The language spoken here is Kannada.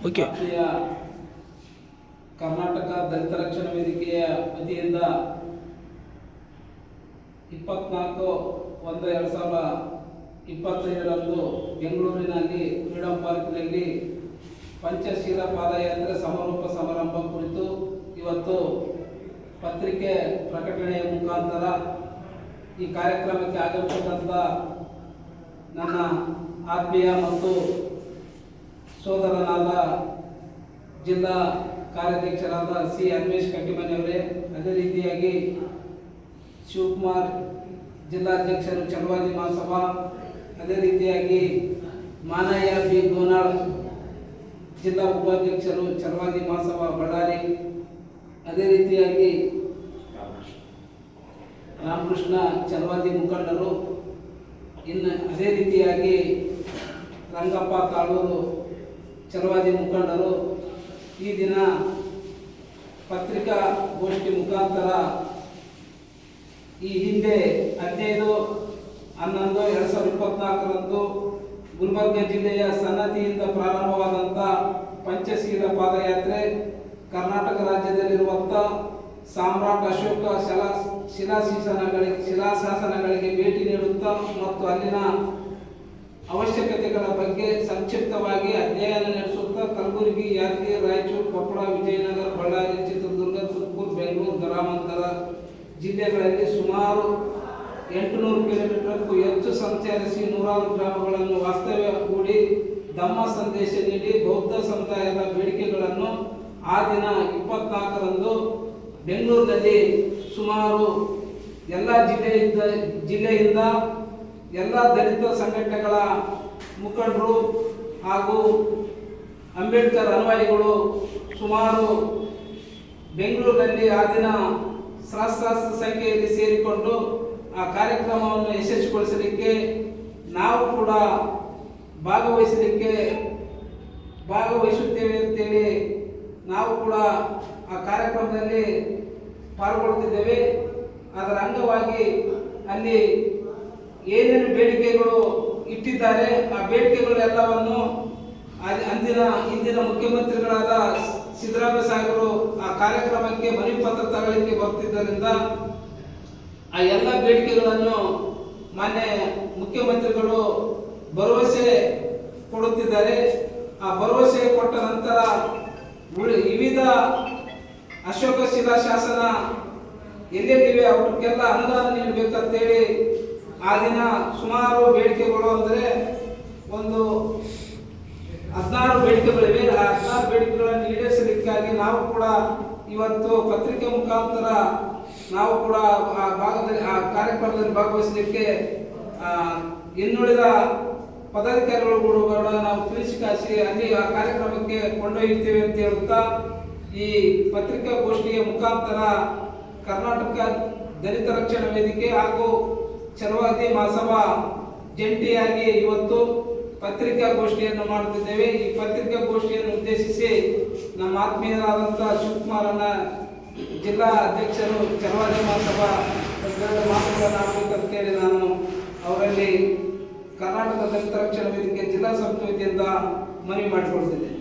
ಓಕೆ ಕರ್ನಾಟಕ ದಲಿತ ರಕ್ಷಣಾ ವೇದಿಕೆಯ ವತಿಯಿಂದ ಇಪ್ಪತ್ನಾಲ್ಕು ಒಂದು ಎರಡು ಸಾವಿರದ ಇಪ್ಪತ್ತೈದರಂದು ಬೆಂಗಳೂರಿನಲ್ಲಿ ಫ್ರೀಡಂ ಪಾರ್ಕ್ನಲ್ಲಿ ಪಂಚಶೀಲ ಪಾದಯಾತ್ರೆ ಸಮಾರೋಪ ಸಮಾರಂಭ ಕುರಿತು ಇವತ್ತು ಪತ್ರಿಕೆ ಪ್ರಕಟಣೆಯ ಮುಖಾಂತರ ಈ ಕಾರ್ಯಕ್ರಮಕ್ಕೆ ಆಗಮಿಸಿದಂಥ ನನ್ನ ಆತ್ಮೀಯ ಮತ್ತು ಸೋದರನಾದ ಜಿಲ್ಲಾ ಕಾರ್ಯಾಧ್ಯಕ್ಷರಾದ ಸಿ ಅನ್ವೇಶ್ ಕಟ್ಟಿಮನಿಯವರೇ ಅದೇ ರೀತಿಯಾಗಿ ಶಿವಕುಮಾರ್ ಜಿಲ್ಲಾಧ್ಯಕ್ಷರು ಚಲವಾದಿ ಮಹಾಸಭಾ, ಅದೇ ರೀತಿಯಾಗಿ ಮಾನಯ್ಯ ಬಿ. ಗೋನಾಳ್ ಜಿಲ್ಲಾ ಉಪಾಧ್ಯಕ್ಷರು ಚಲವಾದಿ ಮಹಾಸಭಾ ಬಳ್ಳಾರಿ, ಅದೇ ರೀತಿಯಾಗಿ ರಾಮಕೃಷ್ಣ ಚಲವಾದಿ ಮುಖಂಡರು, ಇನ್ನು ಅದೇ ರೀತಿಯಾಗಿ ರಂಗಪ್ಪ ತಾಳೂರು ಚಲವಾದಿ ಮುಖಂಡರು ಈ ದಿನ ಪತ್ರಿಕಾ ಗೋಷ್ಠಿ ಮುಖಾಂತರ ಈ ಹಿಂದೆ ಹದಿನೈದು, ಹನ್ನೊಂದು, ಎರಡು ಸಾವಿರದ ಇಪ್ಪತ್ನಾಲ್ಕರಂದು ಗುಲ್ಬರ್ಗ ಜಿಲ್ಲೆಯ ಸನ್ನತಿಯಿಂದ ಪ್ರಾರಂಭವಾದಂಥ ಪಂಚಶೀಲ ಪಾದಯಾತ್ರೆ ಕರ್ನಾಟಕ ರಾಜ್ಯದಲ್ಲಿರುವಂಥ ಸಾಮ್ರಾಟ್ ಅಶೋಕ ಶಿಲಾ ಶಿಲಾಶಾಸನಗಳಿಗೆ ಶಿಲಾಶಾಸನಗಳಿಗೆ ಭೇಟಿ ನೀಡುತ್ತಾ ಮತ್ತು ಅಲ್ಲಿನ ಅವಶ್ಯಕತೆಗಳ ಬಗ್ಗೆ ಸಂಕ್ಷಿಪ್ತವಾಗಿ ಅಧ್ಯಯನ ನಡೆಸುತ್ತಾ ಕಲಬುರಗಿ, ಯಾದಗಿರಿ, ರಾಯಚೂರು, ಕೊಪ್ಪಳ, ವಿಜಯನಗರ, ಬಳ್ಳಾರಿ, ಚಿತ್ರದುರ್ಗ, ತುಮಕೂರು, ಬೆಂಗಳೂರು, ಗ್ರಾಮಾಂತರ ಜಿಲ್ಲೆಗಳಲ್ಲಿ ಸುಮಾರು ಎಂಟುನೂರು ಕಿಲೋಮೀಟರ್ಗೂ ಹೆಚ್ಚು ಸಂಚರಿಸಿ ನೂರಾರು ಗ್ರಾಮಗಳನ್ನು ವಾಸ್ತವ್ಯ ಹೂಡಿ ಧಮ್ಮ ಸಂದೇಶ ನೀಡಿ ಬೌದ್ಧ ಸಮುದಾಯದ ಬೇಡಿಕೆಗಳನ್ನು ಆ ದಿನ ಇಪ್ಪತ್ನಾಲ್ಕರಂದು ಬೆಂಗಳೂರಿನಲ್ಲಿ ಸುಮಾರು ಎಲ್ಲ ಜಿಲ್ಲೆಯಿಂದ ಜಿಲ್ಲೆಯಿಂದ ಎಲ್ಲ ದಲಿತ ಸಂಘಟನೆಗಳ ಮುಖಂಡರು ಹಾಗೂ ಅಂಬೇಡ್ಕರ್ ಅನುಯಾಯಿಗಳು ಸುಮಾರು ಬೆಂಗಳೂರಿನಲ್ಲಿ ಆ ದಿನ ಸಹಸ್ರಾಸ್ತ್ರ ಸಂಖ್ಯೆಯಲ್ಲಿ ಸೇರಿಕೊಂಡು ಆ ಕಾರ್ಯಕ್ರಮವನ್ನು ಯಶಸ್ವಿಗೊಳಿಸಲಿಕ್ಕೆ ನಾವು ಕೂಡ ಭಾಗವಹಿಸಲಿಕ್ಕೆ ಭಾಗವಹಿಸುತ್ತೇವೆ ಅಂತೇಳಿ ನಾವು ಕೂಡ ಆ ಕಾರ್ಯಕ್ರಮದಲ್ಲಿ ಪಾಲ್ಗೊಳ್ತಿದ್ದೇವೆ ಅದರ ಅಂಗವಾಗಿ ಅಲ್ಲಿ ಏನೇನು ಬೇಡಿಕೆಗಳು ಇಟ್ಟಿದ್ದಾರೆ, ಆ ಬೇಡಿಕೆಗಳೆಲ್ಲವನ್ನು ಅಂದಿನ, ಇಂದಿನ ಮುಖ್ಯಮಂತ್ರಿಗಳಾದ ಸಿದ್ದರಾಮಯ್ಯ ಸಾಹೇಬರು ಆ ಕಾರ್ಯಕ್ರಮಕ್ಕೆ ಮನವಿ ಪತ್ರ ತಗೊಳ್ಳಿಕ್ಕೆ ಬರ್ತಿದ್ದರಿಂದ ಆ ಎಲ್ಲ ಬೇಡಿಕೆಗಳನ್ನು ಮಾನ್ಯ ಮುಖ್ಯಮಂತ್ರಿಗಳು ಭರವಸೆ ಕೊಡುತ್ತಿದ್ದಾರೆ. ಆ ಭರವಸೆ ಕೊಟ್ಟ ನಂತರ ವಿವಿಧ ಅಶೋಕ ಶಿಲಾ ಶಾಸನ ಎಲ್ಲೆಲ್ಲಿವೆ ಅವಕ್ಕೆಲ್ಲ ಅನುದಾನ ನೀಡಬೇಕಂತೇಳಿ ಆ ದಿನ ಸುಮಾರು ಬೇಡಿಕೆಗಳು ಅಂದರೆ ಒಂದು ಹದಿನಾರು ಬೇಡಿಕೆಗಳಿವೆ ಆ ಹದಿನಾರು ಬೇಡಿಕೆಗಳನ್ನು ಈಡೇರಿಸಲಿಕ್ಕಾಗಿ ನಾವು ಕೂಡ ಇವತ್ತು ಪತ್ರಿಕೆ ಮುಖಾಂತರ ನಾವು ಕೂಡ ಆ ಭಾಗದಲ್ಲಿ, ಆ ಕಾರ್ಯಕ್ರಮದಲ್ಲಿ ಭಾಗವಹಿಸಲಿಕ್ಕೆ ಇನ್ನುಳಿದ ಪದಾಧಿಕಾರಿಗಳು ಕೂಡ ನಾವು ತಿಳಿಸಿ ಕಾಸಿ ಅಲ್ಲಿ ಆ ಕಾರ್ಯಕ್ರಮಕ್ಕೆ ಕೊಂಡೊಯ್ಯುತ್ತೇವೆ ಅಂತ ಹೇಳುತ್ತಾ ಈ ಪತ್ರಿಕಾ ಗೋಷ್ಠಿಯ ಮುಖಾಂತರ ಕರ್ನಾಟಕ ದಲಿತ ರಕ್ಷಣಾ ವೇದಿಕೆ ಹಾಗೂ ಚಲವಾದಿ ಮಹಾಸಭಾ ಜಂಟಿಯಾಗಿ ಇವತ್ತು ಪತ್ರಿಕಾಗೋಷ್ಠಿಯನ್ನು ಮಾಡುತ್ತಿದ್ದೇವೆ. ಈ ಪತ್ರಿಕಾ ಗೋಷ್ಠಿಯನ್ನು ಉದ್ದೇಶಿಸಿ ನಮ್ಮ ಆತ್ಮೀಯರಾದಂಥ ಶಿವಕುಮಾರನ ಜಿಲ್ಲಾ ಅಧ್ಯಕ್ಷರು ಚಲವಾದಿ ಮಹಾಸಭಾ ಆಡಬೇಕಂತೇಳಿ ನಾನು ಅವರಲ್ಲಿ ಕರ್ನಾಟಕ ದಲಿತ ರಕ್ಷಣಾ ವೇದಿಕೆ ಜಿಲ್ಲಾ ಸಮಿತಿ ವತಿಯಿಂದ ಮನವಿ ಮಾಡಿಕೊಳ್ತಿದ್ದೇನೆ.